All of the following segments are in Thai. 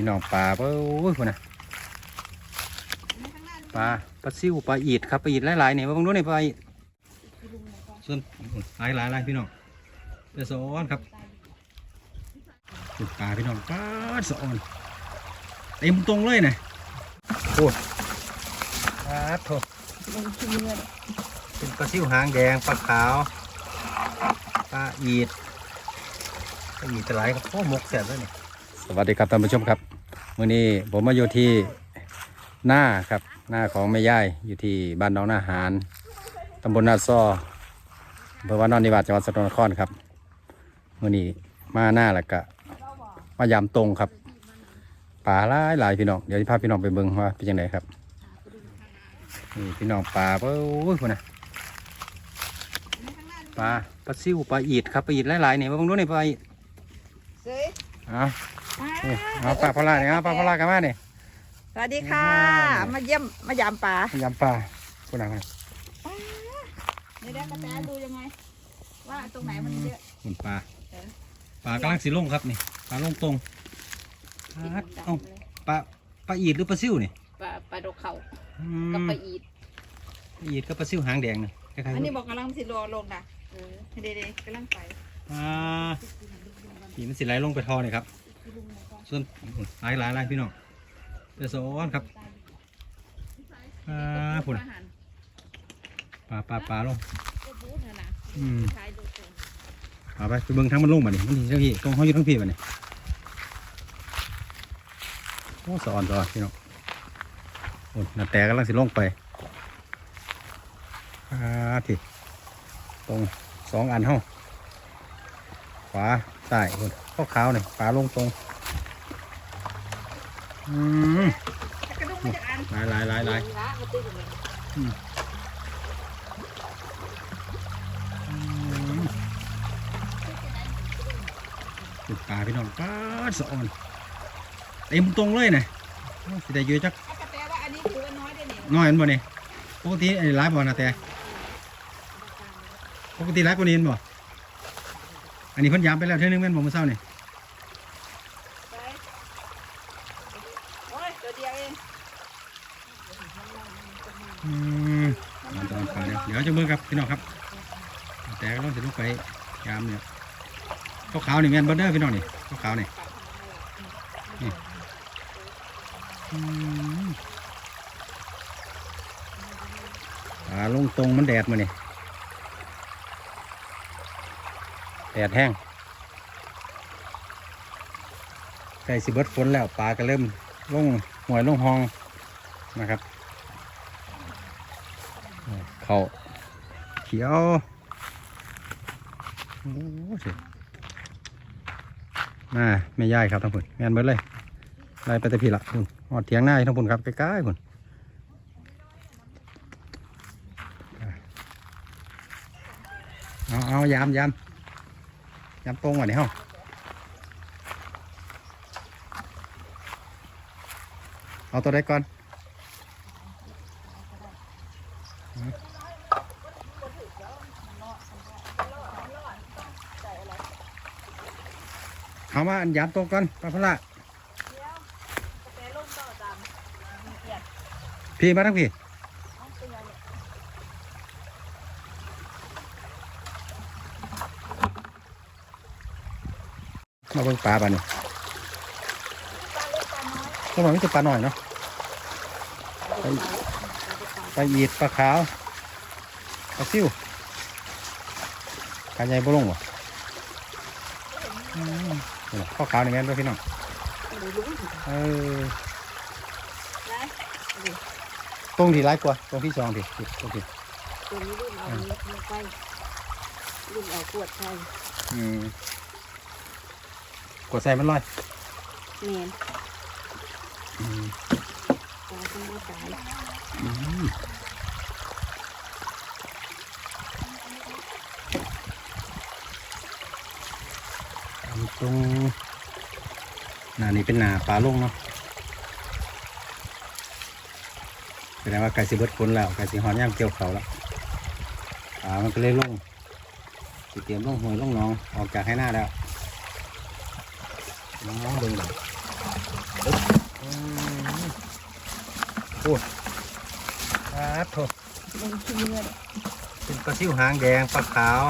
พี่น้องปลาเอ้ยพุ่นนะปลาปลาซิวปลาอีดครับปลาอีดหลายๆเนี่ยมาเบิ่งดูนี่ปลาอีดส่วนหลายหลายหลายพี่น้องเดือสอนครับปลาพี่น้องปลาสอนเต็มตรงเลยนะโอ้ปลาโถเลือเป็นปลาซิวหางแดงปลาขาวปลาอีดปลาอีดหลายครับโอ้หมกแสบเลยนี่ยสวัสดีครับท่านผู้ชมครับ มื้อนี้ผมมาอยู่ที่หน้าครับหน้าของแม่ย่ายอยู่ที่บ้านหน้องนาหารตำบลนาซ้ออำเภอวานอนนิวาสจังหวัดสกลนครครับมื้อนี้มาหน้าแล้วก็มายามตรงครับป่าหลายหลายพี่น้องเดี๋ยวจะพาพี่น้องไปเบิ่งว่าเป็นยังไงครับนี่พี่น้องป่าเอ้ยพุ่นนะปลาปลาซิวปลาอีดครับปลาอีดหลายๆนี่มาเบิ่งดูนี่ปลาอีดเฮ้ยเอา นี่เอาปลาพลาเนี่ยเอาปลาพลากันมาเนี่ยสวัสดีค่ะอ่ามมาเยี่ยมมายามป่ายำปลาคุณนังเดี๋ยวเดี๋ยวกระแตดูยังไง ว่าตรงไหนมันเยอะคุณปลาเออปลากำลังสีลงครับนี่ปลาลงตรงปลาเอ้าปลาปลาอีดหรือปลาซิวนี่ปลาปลาดกเขาอืกับมปลาอีดปลาอีดกับปลาซิวหางแดงนี่คล้ายอันนี้บอกกำลังสิรอลงนะเออเดี๋ยวๆกำลังไปๆปลาผีมันสิไหลลงไปทอนี่ครับ ส่วนหลายหลายหลายพี่น้องเดือดซ้อนครับปลาพุ่นน่ะอาหารปลาปลาปลาลงก็บู๊นะนะอืมขายดูก่อนเอาไปไปเบิ่งทั้งมันลงมาดิมันดีเจ้าพี่ตรงเขาอยู่ทั้งพี่มาเนี่ยโอ้สอนสอนพี่น้องโอ้นาแต่กำลังสิลงไปอ่าทีตรงสองอันเฮาขวา ซ้คนข้าวขาวเนี่ยปลาลงตรงอืมถ้ากระดุมมาจากอันหลายหลายหลายหลายละมาตื้อเลยอืมเป็นปลาพี่น้องปลาสะออนเต็มตรงเลยนะสิได้เยอะจักถ้ากระแตว่าอันนี้ถือว่เนี่ยน้อยอันนี้ร้ายบ่นะแต่ปกติร้ายกว่านี้บ่ นนี้เพิ่นย้ำไปแล้วเท่านึงแม่นบ่เมื่อเช้านี่ไปโอ้ยเดี๋ยวเดียวเองอืมมันตอนปลาเดี๋ยวเดี๋ยวจะมือครับพี่น้องครับ แต่ก็ต้องสิลงไปยามเนี่ยขาวๆนี่แม่นบ่เด้อพี่น้องนี่ขาวๆนี่นี่อืมปลาลงตรงมันแดดมานี่แดดแห้งใกล้สิเบิดฝนแล้วปลาก็เริ่มลงหวยลงหองนะครับ เขาเขียวโอ้สิมาไม่ย่ายครับทั้งพุ่นแมนเบิดเลยไล่ไปแต่พี่ละพุ่นหอดเถียงหน้ายู่ทั้งพุ่นครับใกล้ๆพุ่นเอาเอายามยาม ยามตรงว่ะนี่เฮาเอาตัวใดก่อนเอามาอันยามตรงก่อนปลาพละกระแตลงต่อตามเกียดพี่มาทั้งพี่ น้องเตือนเนี่ย มาเบิ่งปลาปลานี่ปลาเล็กปลาน้อยก็มันไม่ใช่ปลาหน่อยเนาะไปไปอีดปลาขาวปลาซิวปลาใหญ่บ่ลงวะอืมนี่ล่ะข้าวขาวนี่แม่นด้วยพี่น้องหรือรู้ถึงเออไรตรงที่ร้ายกว่าตรงที่สองที่ตรงที่ตัวนี้รุ่นเอานี้ลงไปรุ่นเอาขวดใส่อืม กดใส่มันลอยเนียนอืมปลาต้องมาตายอืมอันตรงหน้านี่เป็นหนาปลาลงเนาะแสดงว่าไก่สิเบิดฝนแล้วไก่สิหอนย่างเกี่ยวเขาแล้วปลามันก็เลยลงสิเตรียมลงหวยลงหน้องออกจากให้หน้าแล้ว น้องเบิ่งเลยอืมพูดครับโถลงขี้เลือดเป็นปลาซิวหางแดง ปลาขาว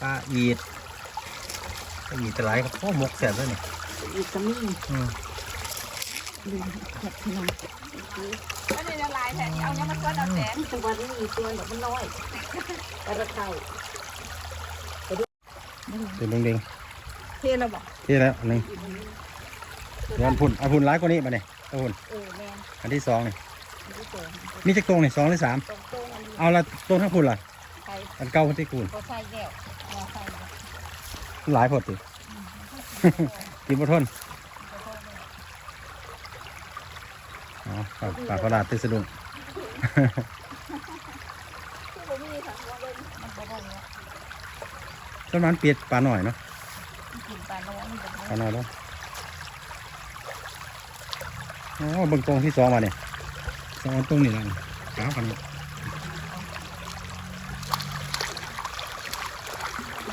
ปลาอีดปลาอีดจะไหลายครับโอ้หมกแสบเลยนี่อีกกระมิ่งอืมลืมขัดขนมก็ในละลายแทนเอาเนี้ยมันก็เอาแสนตัวนี้มีตัวแบบมันน้อยกระเท่าเป็นเด้ง เทเราบอกๆที่แล้วอันหนึงเดี๋ยวอันพุ่นเอาพุ่นร้ายกว่านี้มาเนี่ยเอาพุ่นเออแม่อันที่สองนี่ที่ตัวมีจักตรงนี่สองหรือสามตรงตรงอันนี้เอาละตรงทั้งพุ่นล่ะใส่อันเก้าพันที่คูณก็ใส่แล้วเอาใส่แล้วหลายพอดติ กินบ่ทนอ๋อปากปากกระดาษติดสะดุ้ง คือผมมีค่ะว่าเบิ้งมันก็ได้แล้วต้นมันเปียดปลาหน่อยเนาะ กินปลาน้อยมันก็ปลาหน่อยแล้วอ๋อเบิ่งตรงที่สองมาเนี่ยสองอันตรงนี่แหละนี่ขาวกันนี่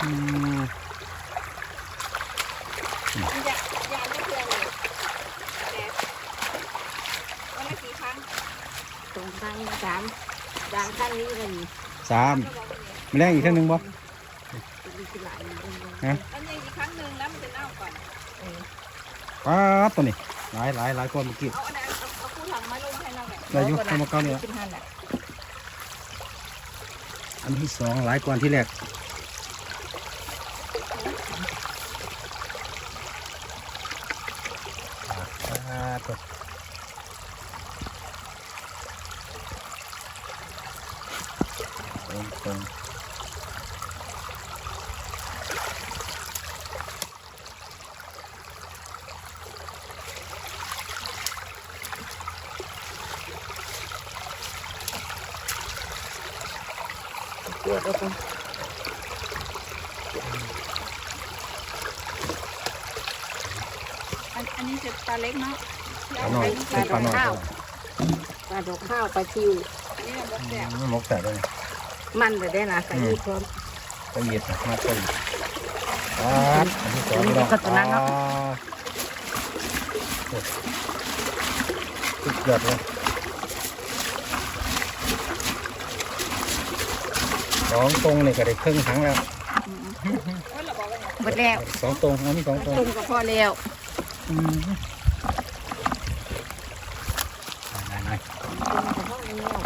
อืมยายาไม่เพื่อนเลยแต่วันละกี่ครั้งตรงข้างสามจางข้างนี้ก็มีสามก็บอกว่าเนี่ยแมลงอีกเครื่องหนึงบ่มีหลายมีฮะอันนี้อีก ป๊าบตัวนี้หลายหลายหลายคนเมื่อกี้เอาอันนั้นเอาเอาคู่ถังมาลงให้เราเนี่ยได้อยุทำมาเก้านี่ละขึ้นหันอะอันที่สองหลายกว่าอันที่แรกอ่าตัวตรงตรง ปวดเอาไปอันอันนี้จะปลาเล็กเนาะปลาหน่อยเป็นปลาหน่อยปลาดอกข้าวปลาชิว อันนี้เราบอกแสบอืมหมกแต่ด้วยมันจะได้นะใส่ยี่พร้อม ละเอียดนะมากเลยครับอันที่สองพี่น้องก็ตัวนั้นเนาะอ่โอ้สุดยอดเลย สองตรงนี่ก็ได้ครึ่งถังแล้วโอ้ยเราบอกว่าเนี่ยหมดแล้วสองตรงเอามีสองตรงตรงก็พอแล้วอืมไหนไหนตรงก็พอแล้ว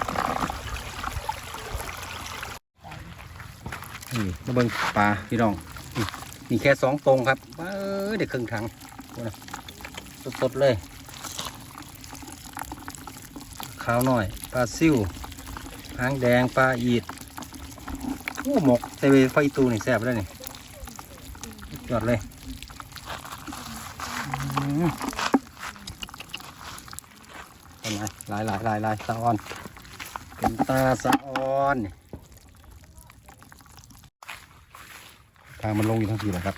นี่มาเบิ่งปลาพี่น้องนี่มีแค่สองตรงครับเออเด็กครึ่งถังดูนะสดๆเลยขาวหน่อยปลาซิวหางแดงปลาอีดโอ้ หมกใส่เวไฟตูนี่แซ่บเลยนี่ยอดเลยอืมเป็นไงหลายหลายหลายหลายตาออน เป็นตาสะออนทางมันลงอยู่ทั้งทีแหละครับ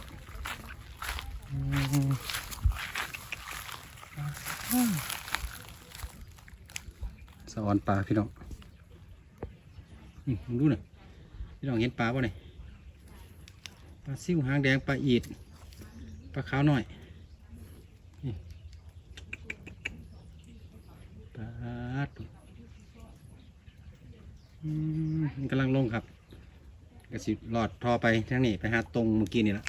สะออนปลาพี่น้อง นี่มึงดูหน่อย พี่น้องเห็นปลาป่ะเนี่ยปลาซิ่วหางแดงปลาอีดปลาขาวหน่อยนี่ปลาดอืมมันกำลังลงครับก็สิหลอดทอไปทางนี้ไปหาตรงเมื่อกี้นี่ละ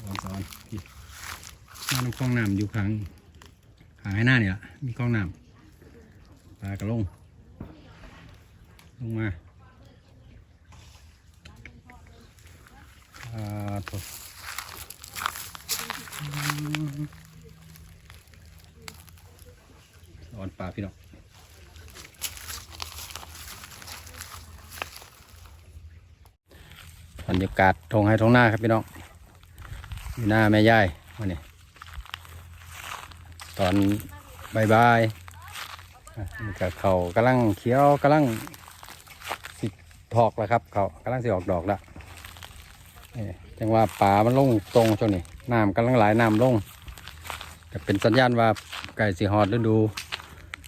สอนสอนพี่น้ำคลองน้ำอยู่ข้างข้างให้หน้านี่ละมีคลองน้ำปลากระลง ลงมาอ่าตัวสอนปลาพี่น้องบรรยากาศทงให้ทงหน้าครับพี่น้องอยู่หน้าแม่ย่ายวันนี้ตอนบายบายนี่กับเขากำลังเขียวกำลัง ถอกแล้วครับ เขากำลังสิออกดอกแล้วนี่จังว่าป่ามันลงตรงช่วงนี้น้ำกำลังไหลน้ำลงจะเป็นสัญญาณว่าไก่สีหอดฤดู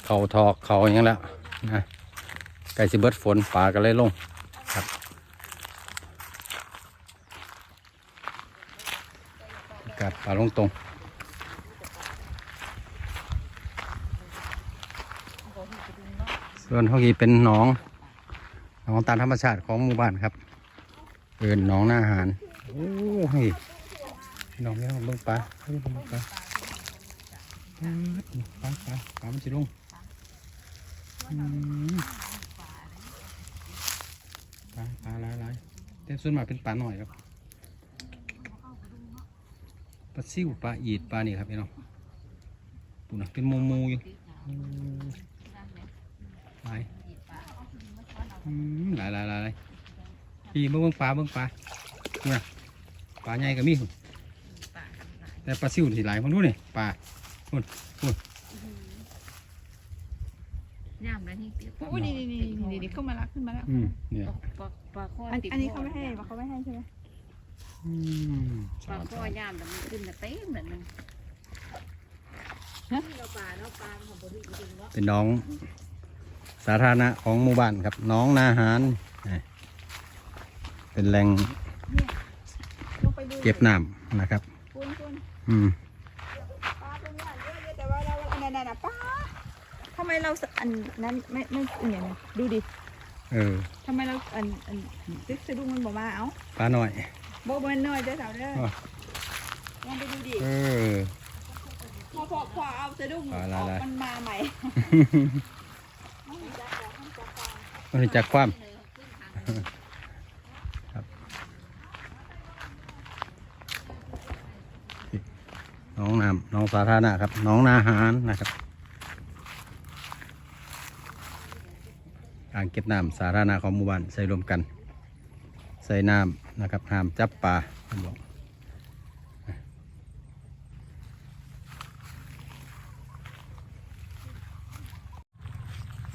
เขาถอกเขาอย่างนั้แล้วนะไก่สิเบิดฝนป่าก็เลยลงครับปลาลงตรงส่วนห้องนี้เป็นหนอง หนองตามธรรมชาติของหมู่บ้านครับ เอินหนองหน้าหารโอ้ยพี่น้องพี่น้องเบิ่งปลาเบิ่งปลาปลาปลาปลามันสิลงปลาปลาหลายหลายแต่ส่วนมากเป็นปลาหน่อยครับปลาซิวปลาอีดปลานี่ครับพี่น้องปูนะเป็นมูมูอยู่อืมหลายอืมหลายหลายหลายหลาย พี่เบิ่งเบิ่งปลาเบิ่งปลาเนี่ยปลาใหญ่ก็มีหุ่นแต่ปลาซิวนี่หลายคนดูนี่ปลาย่ามแล้วนี่เปียกอุ้ยนี่นี่นี่นี่นี่เข้ามาแล้วขึ้นมาแล้วอืมเนี่ยปลาปลาข้ออันติดอันนี้เขาไม่ให้ปลาเขาไม่ให้ใช่ไหมอืมปลาข้อย่ามแล้วมันขึ้นมาเต็มเหมือนมันเราปลาเราปลาทำบริวิ่งเป็นน้องสาธารณะของหมู่บ้านครับ น้องนาหาร เป็นแหล่งลงไปดูเก็บน้ำนะครับคุณคุณอืมปลาตรงนี้เยอะเยอะแต่ว่าเราอันนั้นน่ะป้าทำไมเราอันนั้นไม่ไม่อย่างนี้ดูดิ เออทำไมเราอันอันติ๊กสะดุ้งมันบอกมาเอ้าปลาหน่อยโบเบิร์นเนยเด้อสาวเด้ออ๋อลองไปดูดิเออพอพอพอเอาสะดุ้งปลาออะไรอกอะไรมันมาใหม่มันรู้จากความ น้องน้ำน้องสาธารณะครับ น้องนาหารนะครับอ่างเก็บน้ำสาธารณะของหมู่บ้านใส่รวมกัน ใส่น้ำนะครับห้ามจับปลาท่านบอก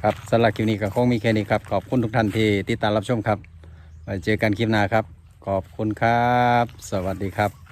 ครับสำหรับคลิปนี้ก็คงมีแค่นี้ครับ ขอบคุณทุกท่านที่ติดตามรับชมครับไว้เจอกันคลิปหน้าครับ ขอบคุณครับ สวัสดีครับ